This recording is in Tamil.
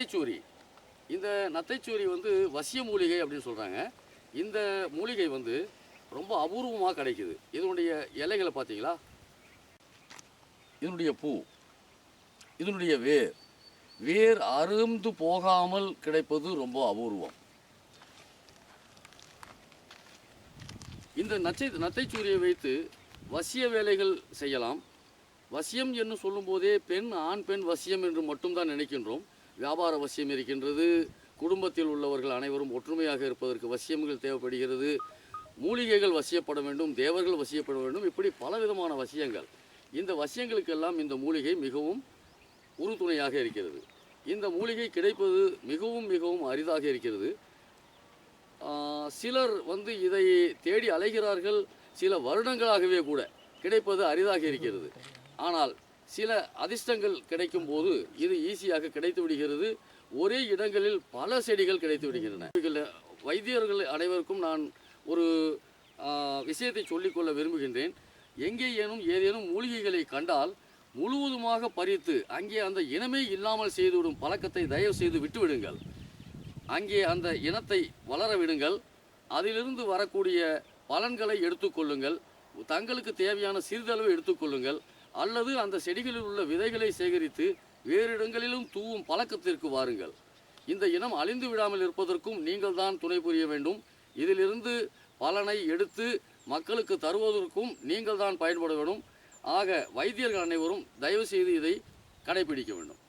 நத்தைச்சூரி. இந்த நத்தைச்சூரி வந்து வசிய மூலிகை அப்படின்னு சொல்கிறாங்க இந்த மூலிகை வந்து ரொம்ப அபூர்வமாக கிடைக்குது. இதனுடைய இலைகளை பார்த்தீங்களா? இதனுடைய பூ. இதனுடைய வேர். வேர் அருந்து போகாமல் கிடைப்பது ரொம்ப அபூர்வம். இந்த நச்சை நத்தைச்சூரியை வைத்து வசிய வேலைகள் செய்யலாம். வசியம் என்று சொல்லும்போதே பெண் ஆண் பெண் வசியம் என்று மட்டும்தான் நினைக்கின்றோம். வியாபார வசியம் இருக்கின்றது. குடும்பத்தில் உள்ளவர்கள் அனைவரும் ஒற்றுமையாக இருப்பதற்கு வசியங்கள் தேவைப்படுகிறது. மூலிகைகள் வசியப்பட வேண்டும் தேவர்கள் வசியப்பட வேண்டும் இப்படி பலவிதமான வசியங்கள். இந்த வசியங்களுக்கெல்லாம் இந்த மூலிகை மிகவும் உறுதுணையாக இருக்கிறது. இந்த மூலிகை கிடைப்பது மிகவும் மிகவும் அரிதாக இருக்கிறது. சிலர் வந்து இதை தேடி அலைகிறார்கள். சில வருடங்களாகவே கூட கிடைப்பது அரிதாக இருக்கிறது. ஆனால் சில அதிர்ஷ்டங்கள் கிடைக்கும் போது இது ஈஸியாக கிடைத்து விடுகிறது. ஒரே இடங்களில் பல செடிகள் கிடைத்து விடுகின்றன. வைத்தியர்கள் அனைவருக்கும் நான் ஒரு விஷயத்தை சொல்லிக்கொள்ள விரும்புகின்றேன். எங்கேயேனும் ஏதேனும் மூலிகைகளை கண்டால் முழுவதுமாக பறித்து அங்கே அந்த இனமே இல்லாமல் செய்துவிடும் பழக்கத்தை தயவு செய்து விட்டுவிடுங்கள். அங்கே அந்த இனத்தை வளர விடுங்கள். அதிலிருந்து வரக்கூடிய பலன்களை எடுத்துக்கொள்ளுங்கள். தங்களுக்கு தேவையான சிறிதளவு எடுத்துக்கொள்ளுங்கள். அல்லது அந்த செடிகளில் உள்ள விதைகளை சேகரித்து வேறு இடங்களிலும் தூவும் பழக்கத்திற்கு வாருங்கள். இந்த இனம் அழிந்து விடாமல் இருப்பதற்கும் நீங்கள் தான் துணை புரிய வேண்டும். இதிலிருந்து பலனை எடுத்து மக்களுக்கு தருவதற்கும் நீங்கள் தான் பயன்பட வேண்டும். ஆக வைத்தியர்கள் அனைவரும் தயவு செய்து இதை கடைபிடிக்க வேண்டும்.